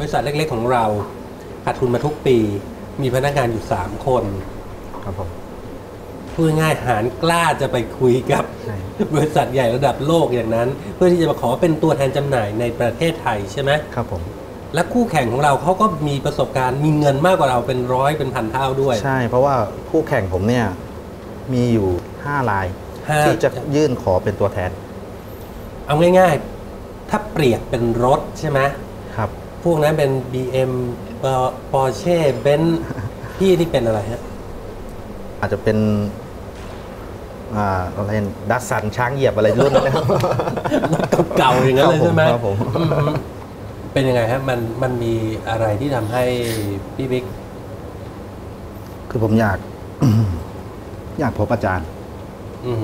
บริษัทเล็กๆของเราขาดทุนมาทุกปี มีพนักงานอยู่ 3 คนครับผมพูดง่ายๆหารกล้าจะไปคุยกับใช่บริษัทใหญ่ระดับโลกอย่างนั้น เพื่อที่จะมาขอเป็นตัวแทนจำหน่ายในประเทศไทยใช่ไหมครับผมและคู่แข่งของเราเขาก็มีประสบการณ์มีเงินมากกว่าเราเป็นร้อยเป็นพันเท่าด้วย ใช่ เพราะว่าคู่แข่งผมเนี่ยมีอยู่5ลายห้าที่จะยื่นขอเป็นตัวแทน เอาง่าย ๆ ถ้าเปรียบเป็นรถใช่ไหมครับ พวกนั้นเป็น BM Porsche Benz พี่นี่เป็นอะไรฮะ อาจจะเป็นอ่าอะไรดัสสันช้างเหยียบอะไรรุ่นนั้นนะครับเก่าๆอย่างนั้นเลยใช่ไหมครับผมอืมเป็นยังไงฮะมันมันมีอะไรที่ทำให้พี่บิ๊กคือผมอยาก อยากพบอาจารย์อืม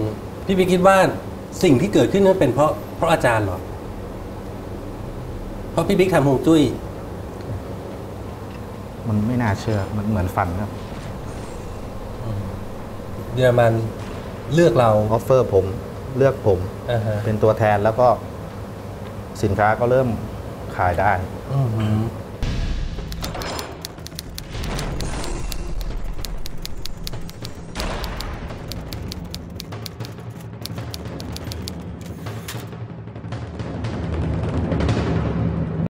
พี่บิ๊กคิดว่าสิ่งที่เกิดขึ้นนั้นเป็นเพราะเพราะอาจารย์เหรอ เพราะพี่บิ๊กทำฮวงจุ้ยมันไม่น่าเชื่อ มันเหมือนฝันครับ เยอรมันเลือกเรา ออฟเฟอร์ผมเลือกผม อ่าฮะเป็นตัวแทนแล้วก็สินค้าก็เริ่มขายได้ อือหือ